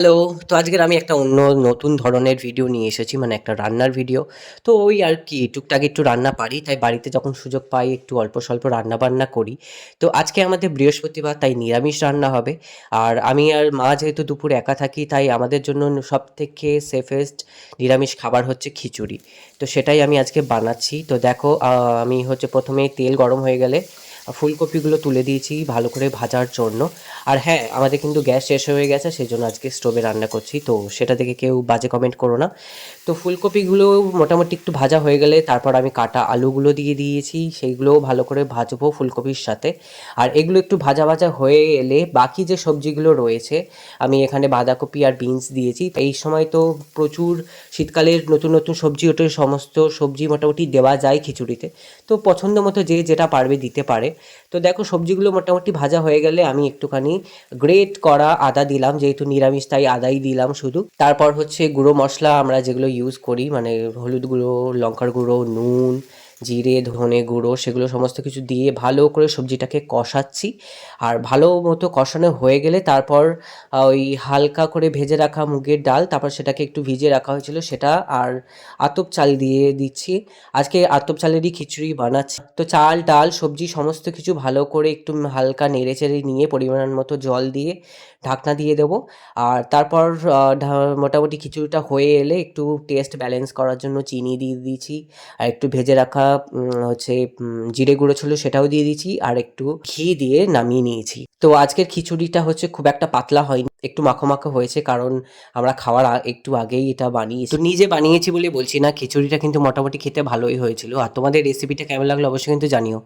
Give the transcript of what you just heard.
Hello! তো আজকের আমি একটা অন্য নতুন ধরনের ভিডিও নিয়ে এসেছি মানে একটা রান্নার ভিডিও। তো ওই আর কি, টুকটাক একটু রান্না পারি, তাই বাড়িতে যখন সুযোগ পাই, একটু অল্প স্বল্প রান্না-বান্না করি। তো আজকে আমাদের বৃহস্পতিবার, তাই নিরামিষ রান্না হবে। আর আমি আর মা যেহেতু দুপুর একা থাকি, তাই আমাদের জন্য সবথেকে সেফেস্ট নিরামিষ খাবার হচ্ছে খিচুড়ি। তো সেটাই আমি আজকে বানাচ্ছি। তো দেখো আমি হচ্ছে প্রথমে তেল গরম হয়ে গেলে ফুলকপিগুলো তুলে দিয়েছি ভালো করে ভাজার জন্য। আর হ্যাঁ, আমাদের কিন্তু গ্যাস শেষ হয়ে গেছে সেই জন্য আজকে স্টোভে রান্না করছি। তো সেটা দেখে কেউ বাজে কমেন্ট করো না। তো ফুলকপিগুলো মোটামুটি একটু ভাজা হয়ে গেলে তারপর আমি কাটা আলুগুলো দিয়ে দিয়েছি। সেইগুলোও ভালো করে ভাজবো ফুলকপির সাথে। আর এগুলো একটু ভাজা, ভাজা হয়ে এলে বাকি যে সবজিগুলো রয়েছে আমি এখানে বাঁধাকপি আর বিনস দিয়েছি। এই সময় তো প্রচুর শীতকালের নতুন, নতুন সবজি ওঠে সমস্ত সবজি মোটামুটি দেওয়া যায় খিচুড়িতে। তো পছন্দ মতো যে যেটা পারবে দিতে পারে। তো দেখো সবজিগুলো মোটামুটি ভাজা হয়ে গেলে আমি একটুখানি গ্রেট করা আদা দিলাম যেহেতু নিরামিষ তাই আদাই দিলাম শুধু। তারপর হচ্ছে গুঁড়ো মশলা আমরা যেগুলো ইউজ করি মানে হলুদ গুঁড়ো, লঙ্কার গুঁড়ো, নুন, জিরে, ধনে গুঁড়ো সেগুলো সমস্ত কিছু দিয়ে ভালো করে সবজিটাকে কষাচ্ছি। আর ভালো মতো কষানো হয়ে গেলে তারপর ওই হালকা করে ভেজে রাখা মুগের ডাল তারপর সেটাকে একটু ভিজিয়ে রাখা হয়েছিল সেটা আর আতপ চাল দিয়ে দিচ্ছি। আজকে আতপ চালেরই খিচুড়ি বানাচ্ছি। তো চাল, ডাল, সবজি সমস্ত কিছু ভালো করে একটু হালকা নেড়েচেড়ে নিয়ে পরিমাণ মতো জল দিয়ে ঢাকনা দিয়ে দেবো। আর তারপর মোটামুটি খিচুড়িটা হয়ে এলে একটু টেস্ট ব্যালেন্স করার জন্য চিনি দিয়ে দিয়েছি। আর একটু ভেজে রাখা হচ্ছে জিরে গুঁড়ো ছিল সেটাও দিয়ে দিয়েছি। আর একটু ঘি দিয়ে নামিয়ে নিয়েছি। তো আজকের খিচুড়িটা হচ্ছে খুব একটা পাতলা হয়নি। একটু মাখো, মাখো হয়েছে কারণ আমরা খাওয়ার একটু আগেই এটা বানিয়েছি। তো নিজে বানিয়েছি বলে বলছি না খিচুড়িটা কিন্তু মোটামুটি খেতে ভালোই হয়েছিল। আর তোমাদের রেসিপিটা কেমন লাগল অবশ্যই কিন্তু জানিও।